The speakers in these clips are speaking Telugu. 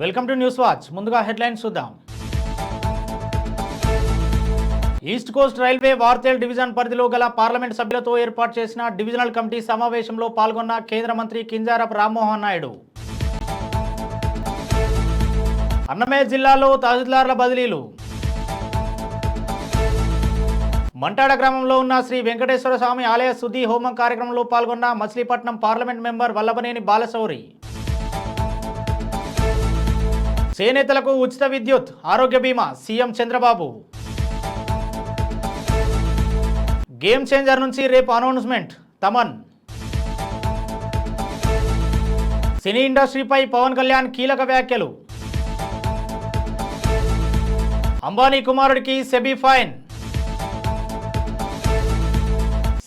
Welcome to news watch. ముందుగా హెడ్లైన్స్ చూద్దాం. East Coast Railway Waltair division పరిధిలో గల పార్లమెంట్ సభ్యులతో ఏర్పాటు చేసిన డివిజనల్ కమిటీ సమావేశంలో పాల్గొన్న కేంద్ర మంత్రి కింజారపు రామ్మోహన్ నాయుడు. అన్నమయ్య జిల్లాలో తహసీల్దార్ల బదిలీలు. మంటాడ గ్రామంలో ఉన్న శ్రీ వెంకటేశ్వర స్వామి ఆలయ శుద్ధి హోమం కార్యక్రమంలో పాల్గొన్న మచిలీపట్నం పార్లమెంట్ మెంబర్ వల్లభనేని బాలశౌరి. చేనేతలకు ఉచిత విద్యుత్ ఆరోగ్య బీమా సీఎం చంద్రబాబు. గేమ్ చేంజర్ నుంచి రేపు అనౌన్స్మెంట్ తమన్. సినీ ఇండస్ట్రీపై పవన్ కళ్యాణ్ కీలక వ్యాఖ్యలు. అంబానీ కుమారుడికి సెబీ ఫైన్.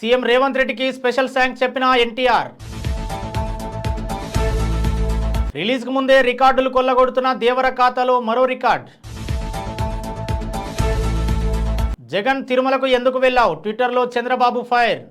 సీఎం రేవంత్ రెడ్డికి స్పెషల్ థ్యాంక్స్ చెప్పిన ఎన్టీఆర్. రిలీజ్కు ముందే రికార్డులు కొల్లగొడుతున్న దేవర ఖాతాలో మరో రికార్డ్. జగన్ తిరుమలకు ఎందుకు వెళ్ళావు? ట్విట్టర్లో చంద్రబాబు ఫైర్.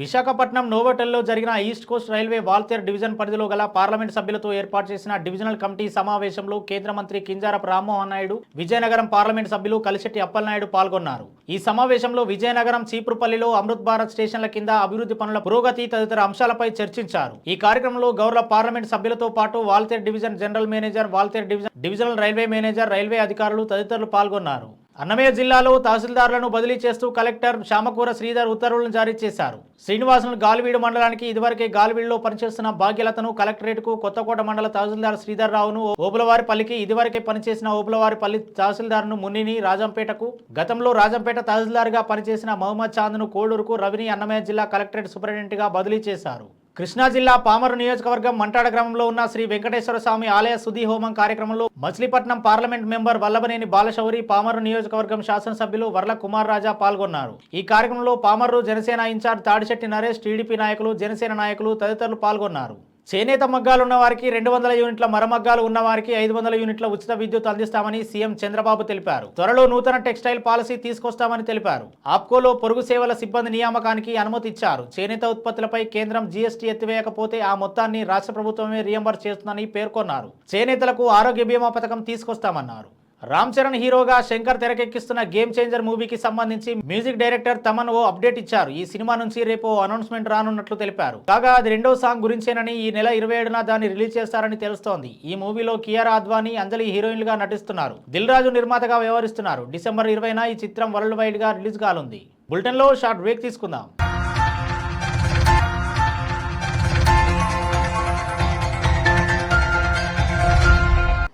విశాఖపట్నం నోవోటెల్లో జరిగిన East Coast Railway Waltair division పరిధిలో గల పార్లమెంట్ సభ్యులతో ఏర్పాటు చేసిన డివిజనల్ కమిటీ సమావేశంలో కేంద్ర మంత్రి కింజారపు రామ్మోహన్ నాయుడు విజయనగరం పార్లమెంట్ సభ్యులు కలిశెట్టి అప్పలనాయుడు పాల్గొన్నారు. ఈ సమావేశంలో విజయనగరం చీపురుపల్లిలో అమృత్ భారత్ స్టేషన్ల కింద అభివృద్ధి పనుల పురోగతి తదితర అంశాలపై చర్చించారు. ఈ కార్యక్రమంలో గౌరవ పార్లమెంట్ సభ్యులతో పాటు Waltair division general manager Waltair division divisional railway manager railway అధికారులు తదితరులు పాల్గొన్నారు. అన్నమయ్య జిల్లాలో తహసీల్దారులను బదిలీ చేస్తూ కలెక్టర్ శామకూర శ్రీధర్ ఉత్తర్వులను జారీ చేశారు. శ్రీనివాసులు గాలివీడు మండలానికి ఇదివరకే గాలివీడులో పనిచేస్తున్న భాగ్యలతను కలెక్టరేట్కు కొత్తకోట మండల తహసీల్దార్ శ్రీధర్ రావును ఓబులవారిపల్లికి ఇదివరకే పనిచేసిన ఓబులవారిపల్లి తహసీల్దార్ను మున్నిని రాజంపేటకు గతంలో రాజంపేట తహసీల్దార్గా పనిచేసిన మహమ్మద్ చాంద్ను కోడూరుకు రవిని అన్నమయ్య జిల్లా కలెక్టరేట్ సూపరింటెండెంట్గా బదిలీ చేశారు. కృష్ణా జిల్లా పామరు నియోజకవర్గం మంటాడ గ్రామంలో ఉన్న శ్రీ వెంకటేశ్వర స్వామి ఆలయ సుధి హోమం కార్యక్రమంలో మచిలీపట్నం పార్లమెంట్ మెంబర్ వల్లభనేని బాలశౌరి పామరు నియోజకవర్గం శాసనసభ్యులు వర్ల కుమార్ రాజా పాల్గొన్నారు. ఈ కార్యక్రమంలో పామరు జనసేన ఇన్ఛార్జ్ తాడిశెట్టి నరేష్ టీడీపీ నాయకులు జనసేన నాయకులు తదితరులు పాల్గొన్నారు. చేనేత మగ్గాలు ఉన్నవారికి రెండు వందల యూనిట్ల మరమగ్గాలు ఉన్నవారికి ఐదు వందల యూనిట్ల ఉచిత విద్యుత్ అందిస్తామని సీఎం చంద్రబాబు తెలిపారు. త్వరలో నూతన టెక్స్టైల్ పాలసీ తీసుకొస్తామని తెలిపారు. ఆప్కోలో పొరుగు సేవల సిబ్బంది నియామకానికి అనుమతి ఇచ్చారు. చేనేత ఉత్పత్తులపై కేంద్రం జీఎస్టీ ఎత్తివేయకపోతే ఆ మొత్తాన్ని రాష్ట్ర ప్రభుత్వమే రియంబర్స్ చేస్తుందని పేర్కొన్నారు. చేనేతలకు ఆరోగ్య బీమా పథకం తీసుకొస్తామన్నారు. రామ్ చరణ్ హీరోగా శంకర్ తెరకెక్కిస్తున్న గేమ్ చేంజర్ మూవీకి సంబంధించి మ్యూజిక్ డైరెక్టర్ తమన్ ఓ అప్డేట్ ఇచ్చారు. ఈ సినిమా నుంచి రేపు అనౌన్స్మెంట్ రానున్నట్లు తెలిపారు. కాగా అది రెండో సాంగ్ గురించేనని ఈ నెల ఇరవై ఏడున దాన్ని రిలీజ్ చేస్తారని తెలుస్తోంది. ఈ మూవీలో కియారా అద్వానీ అంజలి హీరోయిన్లుగా నటిస్తున్నారు. దిల్ రాజు నిర్మాతగా వ్యవహరిస్తున్నారు. డిసెంబర్ ఇరవైన ఈ చిత్రం వరల్డ్ వైడ్గా రిలీజ్ కానుంది. బులెటిన్లో షార్ట్ బ్రేక్ తీసుకుందాం.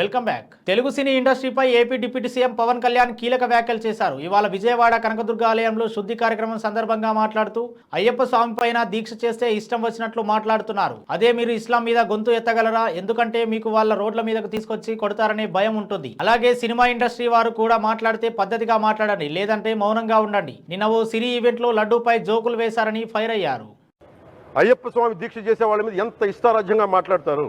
Welcome back. తెలుగు సినీ ఇండస్ట్రీపై AP deputy CM Pawan Kalyan కీలక వ్యాఖ్యలు చేశారు. ఇవాళ విజయవాడ కనకదుర్గ ఆలయంలో శుద్ధి కార్యక్రమం సందర్భంగా మాట్లాడుతూ అయ్యప్ప స్వామి పైన దీక్ష చేస్తే ఇష్టం వచ్చినట్లు మాట్లాడుతున్నారు. అదే మీరు ఇస్లాం మీద గొంతు ఎత్తగలరా? ఎందుకంటే మీకు వాళ్ళ రోడ్ల మీదకు తీసుకొచ్చి కొడతారనే భయం ఉంటుంది. అలాగే సినిమా ఇండస్ట్రీ వారు కూడా మాట్లాడితే పద్ధతిగా మాట్లాడండి లేదంటే మౌనంగా ఉండండి. నిన్న ఓ సినీ ఈవెంట్లో లడ్డూపై జోకులు వేశారని ఫైర్ అయ్యారు. అయ్యప్ప స్వామి దీక్ష చేసే వాళ్ళ మీద ఎంత ఇష్టారాజ్యంగా మాట్లాడతారు?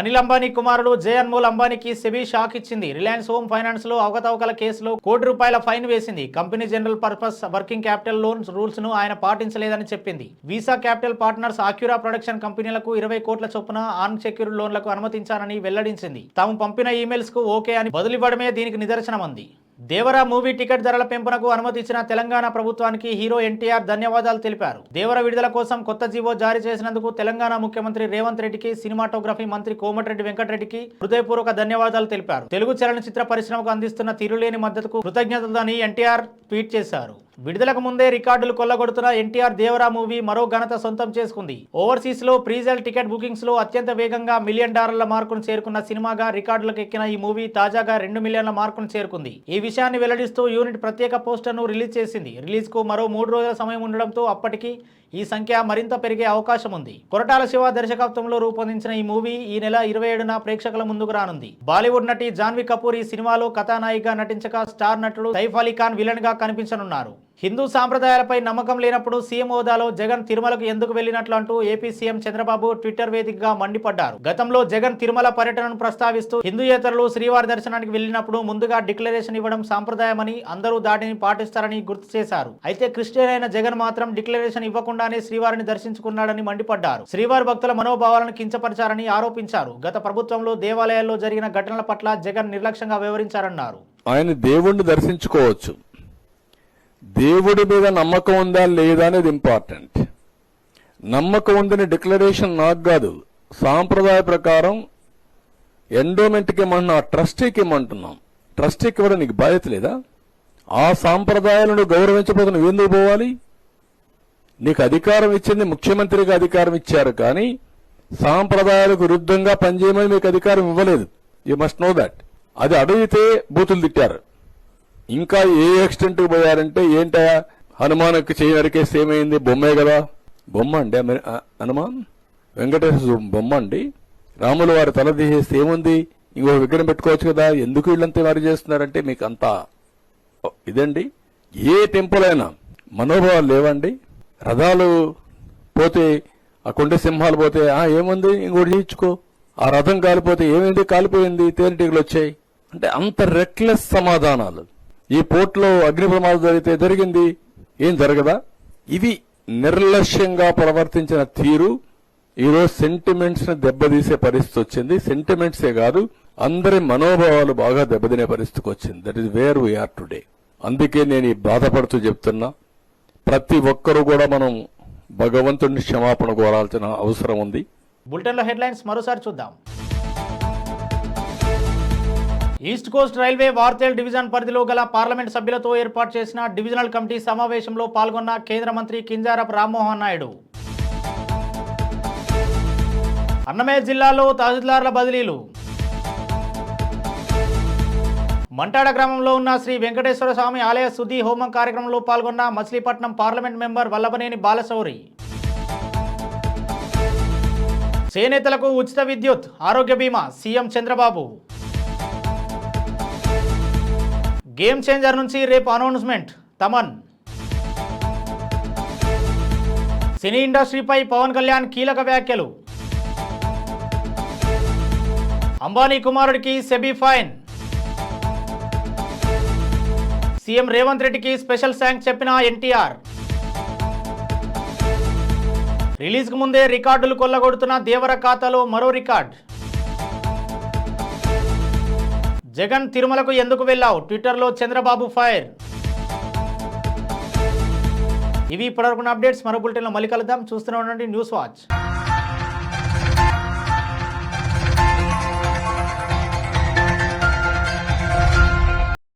Anil Ambani కుమారుడు జే అన్మోల్ అంబానీకి సెబీ షాక్ ఇచ్చింది. రిలయన్స్ హోమ్ ఫైనాన్స్లో అవకతవకల కేసులో కోటి రూపాయల ఫైన్ వేసింది. Company general purpose working capital loans రూల్స్ను ఆయన పాటించలేదని చెప్పింది. Visa Capital Partners Acura production కంపెనీలకు ఇరవై కోట్ల చొప్పున అన్ సెక్యూర్డ్ లోన్లకు అనుమతించారని వెల్లడించింది. తాము పంపిన ఈమెయిల్స్కు ఓకే అని బదులివ్వడమే దీనికి నిదర్శనం ఉంది దేవరా మూవీ టికెట్ ధరల పెంపునకు అనుమతిచ్చిన తెలంగాణ ప్రభుత్వానికి హీరో ఎన్టీఆర్ ధన్యవాదాలు తెలిపారు. దేవర విడుదల కోసం కొత్త జీవో జారీ చేసినందుకు తెలంగాణ ముఖ్యమంత్రి రేవంత్ రెడ్డికి సినిమాటోగ్రఫీ మంత్రి కోమటిరెడ్డి వెంకటరెడ్డికి హృదయపూర్వక ధన్యవాదాలు తెలిపారు. తెలుగు చలనచిత్ర పరిశ్రమకు అందిస్తున్న తీరులేని మద్దతుకు కృతజ్ఞతలని ఎన్టీఆర్ ట్వీట్ చేశారు. విడుదలకు ముందే రికార్డులు కొల్లగొడుతున్న ఎన్టీఆర్ దేవరా మూవీ మరో ఘనత సొంతం చేసుకుంది. ఓవర్సీస్లో ప్రీజల్ టికెట్ బుకింగ్స్లో అత్యంత వేగంగా మిలియన్ డాలర్ల మార్కును చేరుకున్న సినిమాగా రికార్డులకు ఎక్కిన ఈ మూవీ తాజాగా రెండు మిలియన్ల మార్కును చేరుకుంది. ఈ విషయాన్ని వెల్లడిస్తూ యూనిట్ ప్రత్యేక పోస్టర్ను రిలీజ్ చేసింది. రిలీజ్కు మరో మూడు రోజుల సమయం ఉండడంతో అప్పటికి ఈ సంఖ్య మరింత పెరిగే అవకాశం ఉంది. కొరటాల శివ దర్శకత్వంలో రూపొందించిన ఈ మూవీ ఈ నెల ఇరవై ఏడున ప్రేక్షకుల ముందుకు రానుంది. బాలీవుడ్ నటి జాన్వీ కపూర్ ఈ సినిమాలో కథానాయిగా నటించగా స్టార్ నటుడు సైఫ్ అలీ ఖాన్ విలన్గా కనిపించనున్నారు. హిందూ సాంప్రదాయాలపై నమ్మకం లేనప్పుడు సీఎం హోదాలో జగన్ తిరుమలకు ఎందుకు వెళ్ళినట్లు అంటూ ఏపీ సీఎం చంద్రబాబు ట్విట్టర్ వేదికగా మండిపడ్డారు. గతంలో జగన్ తిరుమల పర్యటనను ప్రస్తావిస్తూ హిందూయేతరులు శ్రీవారి దర్శనానికి వెళ్ళినప్పుడు ముందుగా డిక్లరేషన్ ఇవ్వడం సాంప్రదాయమని అందరూ దాటిని పాటిస్తారని గుర్తు చేశారు. అయితే క్రిస్టియన్ అయిన జగన్ మాత్రం డిక్లరేషన్ ఇవ్వకుండానే శ్రీవారిని దర్శించుకున్నాడని మండిపడ్డారు. శ్రీవారి భక్తుల మనోభావాలను కించపరిచారని ఆరోపించారు. గత ప్రభుత్వంలో దేవాలయాల్లో జరిగిన ఘటనల పట్ల జగన్ నిర్లక్ష్యంగా వివరించారన్నారు. ఆయన దేవుణ్ణి దర్శించుకోవచ్చు. దేవుడి మీద నమ్మకం ఉందా లేదా అనేది ఇంపార్టెంట్ నమ్మకం ఉందని డిక్లరేషన్ నాకు కాదు. సాంప్రదాయ ప్రకారం ఎండోమెంట్కి ఇమ్మంటున్నాం ఆ ట్రస్టీకి ఇమ్మంటున్నాం. ట్రస్టీకి ఇవ్వడం నీకు బాధ్యత లేదా? ఆ సాంప్రదాయాలను గౌరవించకపోతే ఎందుకు పోవాలి? నీకు అధికారం ఇచ్చింది ముఖ్యమంత్రిగా అధికారం ఇచ్చారు కానీ సాంప్రదాయాలకు విరుద్ధంగా పనిచేయమని మీకు అధికారం ఇవ్వలేదు. యూ మస్ట్ నో దాట్ అది అడిగితే బూతులు తిట్టారు. ఇంకా ఏ ఎక్స్టెంట్ పోయారంటే ఏంటా? హనుమానకు చేయి నరికేస్తే ఏమైంది? బొమ్మే కదా. బొమ్మ అండి హనుమాన్? వెంకటేశ్వర బొమ్మ అండి. రాముల వారి తల తీసేస్తే ఏముంది? ఇంకో విగ్రహం పెట్టుకోవచ్చు కదా. ఎందుకు వీళ్ళంతా వారు చేస్తున్నారంటే మీకు అంతా ఇదండి. ఏ టెంపుల్ అయినా మనోభావాలు లేవండి. రథాలు పోతే ఆ కొండ సింహాలు పోతే ఆ ఏముంది? ఇంకోటి చేయించుకో. ఆ రథం కాలిపోతే ఏమైంది? కాలిపోయింది. తేనెటీగలు వచ్చాయి. అంటే అంత రెక్లెస్ సమాధానాలు. ఈ పోర్ట్లో అగ్ని ప్రమాదం జరిగితే జరిగింది. ఏం జరగదా? ఇది నిర్లక్ష్యంగా ప్రవర్తించిన తీరు. ఈరోజు సెంటిమెంట్స్ని దెబ్బతీసే పరిస్థితి వచ్చింది. సెంటిమెంట్సే కాదు అందరి మనోభావాలు బాగా దెబ్బతినే పరిస్థితికి వచ్చింది. That is where we are today అందుకే నేను ఈ బాధపడుతూ చెప్తున్నా. ప్రతి ఒక్కరూ కూడా మనం భగవంతుడిని క్షమాపణ కోరాల్సిన అవసరం ఉంది. బులెటిన్లో హెడ్లైన్స్ మరోసారి చూద్దాం. East Coast Railway Waltair division పరిధిలో గల పార్లమెంట్ సభ్యులతో ఏర్పాటు చేసిన డివిజనల్ కమిటీ సమావేశంలో పాల్గొన్న కేంద్ర మంత్రి కింజారపు రామ్మోహన్ నాయుడు. అన్నమయ్య జిల్లాలో తహసీల్దార్ల బదిలీలు. మంటాడ గ్రామంలో ఉన్న శ్రీ వెంకటేశ్వర స్వామి ఆలయ శుద్ధి హోమం కార్యక్రమంలో పాల్గొన్న మచిలీపట్నం పార్లమెంట్ మెంబర్ వల్లభనేని బాలశౌరి. చేనేతలకు ఉచిత విద్యుత్ ఆరోగ్య బీమా సీఎం చంద్రబాబు. గేమ్ చేంజర్ నుంచి రేపు అనౌన్స్మెంట్? తమన్. సినీ ఇండస్ట్రీపై పవన్ కళ్యాణ్ కీలక వ్యాఖ్యలు. అంబానీ కుమారుడికి సెబీ ఫైన్. సీఎం రేవంత్ రెడ్డికి స్పెషల్ థ్యాంక్స్ చెప్పిన ఎన్టీఆర్. రిలీజ్కు ముందే రికార్డులు కొల్లగొడుతున్న దేవర ఖాతాలో మరో రికార్డ్. జగన్ తిరుమలకు ఎందుకు వెళ్ళావు? ట్విట్టర్లో చంద్రబాబు ఫైర్. ఇవి ఇప్పటివరకు అప్డేట్స్. మరో బులెటిన్లో మళ్ళీ కలుద్దాం. చూస్తూనే ఉండండి న్యూస్ వాచ్.